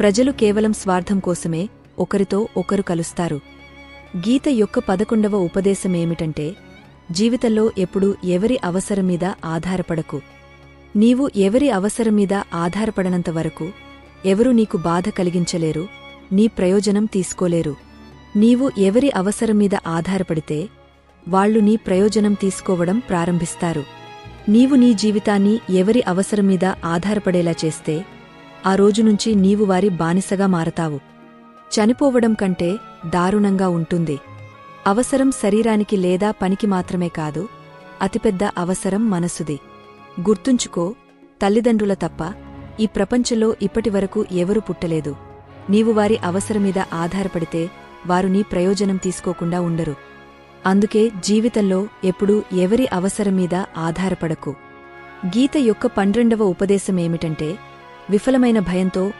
ప్రజలు కేవలం స్వార్థం కోసమే ఒకరితో ఒకరు కలుస్తారు. గీత యొక్క పదకొండవ ఉపదేశమేమిటంటే జీవితంలో ఎప్పుడూ ఎవరి అవసరం మీద ఆధారపడకు. నీవు ఎవరి అవసరం మీద ఆధారపడనంత వరకు ఎవరు నీకు బాధ కలిగించలేరు నీ ప్రయోజనం తీసుకోలేరు. నీవు ఎవరి అవసరం మీద ఆధారపడితే వాళ్ళు నీ ప్రయోజనం తీసుకోవడం ప్రారంభిస్తారు. నీవు నీ జీవితాన్ని ఎవరి అవసరం మీద ఆధారపడేలా చేస్తే ఆ రోజు నుంచి నీవు వారి బానిసగా మారతావు. చనిపోవడం కంటే దారుణంగా ఉంటుంది. అవసరం శరీరానికి లేదా పనికి మాత్రమే కాదు అతిపెద్ద అవసరం మనసుది. గుర్తుంచుకో తల్లిదండ్రుల తప్ప ఈ ప్రపంచంలో ఇప్పటివరకు ఎవరు పుట్టలేదు. నీవు వారి అవసరమీద ఆధారపడితే వారు నీ ప్రయోజనం తీసుకోకుండా ఉండరు. అందుకే జీవితంలో ఎప్పుడూ ఎవరి అవసరం మీద ఆధారపడకు. గీత యొక్క పన్నెండవ ఉపదేశమేమిటంటే విఫలమైన భయంతో